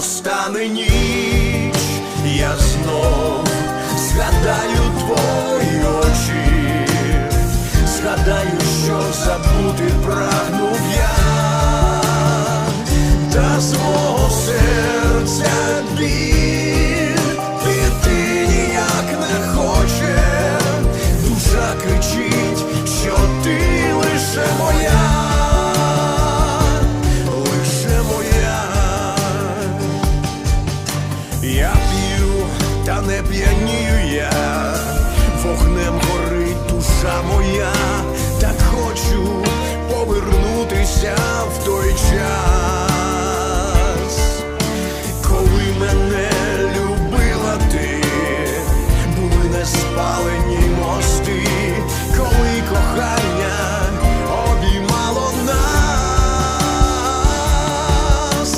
настане ніч, я знов згадаю твої очі, згадаю, що забути прагнув я, та свого серця Я п'ю, та не п'янію я, вогнем горить душа моя, так хочу повернутися в той час, коли мене любила ти, були не спалені мост.